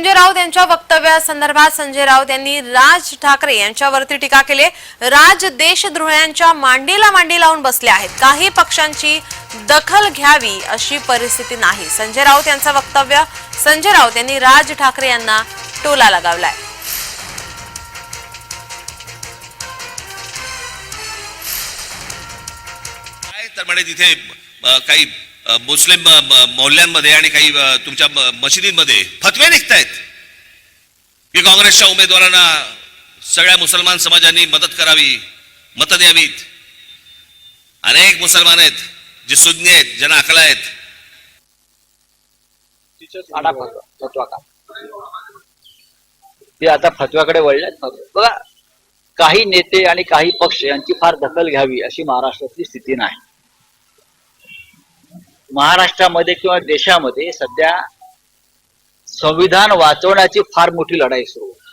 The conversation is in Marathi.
संजय राऊत यांच्या वक्तव्यासंदर्भात संजय राऊत यांनी राज ठाकरे यांच्यावरती टीका केली. राज देशद्रोह्यांच्या मांडीला मांडी लावून बसले आहेत. काही पक्षांची दखल घ्यावी अशी परिस्थिती नाही. संजय राऊत यांचं वक्तव्य संजय राऊत यांनी राज ठाकरे यांना टोला लगावलाय. तर म्हणे तिथे काही मुस्लिम मोहल्ल्यांमध्ये आणि काही तुमच्या मशिदींमध्ये फतवे निघतायत की काँग्रेसच्या उमेदवारांना सगळ्या मुसलमान समाजांनी मदत करावी मतं द्यावीत. अनेक मुसलमान आहेत जे सुज्ञ आहेत ज्यांना अकला आहेत. ते आता फतव्याकडे वळल्यात बघा काही नेते आणि काही पक्ष यांची फार दखल घ्यावी अशी महाराष्ट्रातली स्थिती नाही. महाराष्ट्रामध्ये किंवा देशामध्ये सध्या संविधान वाचवण्याची फार मोठी लढाई सुरू आहे.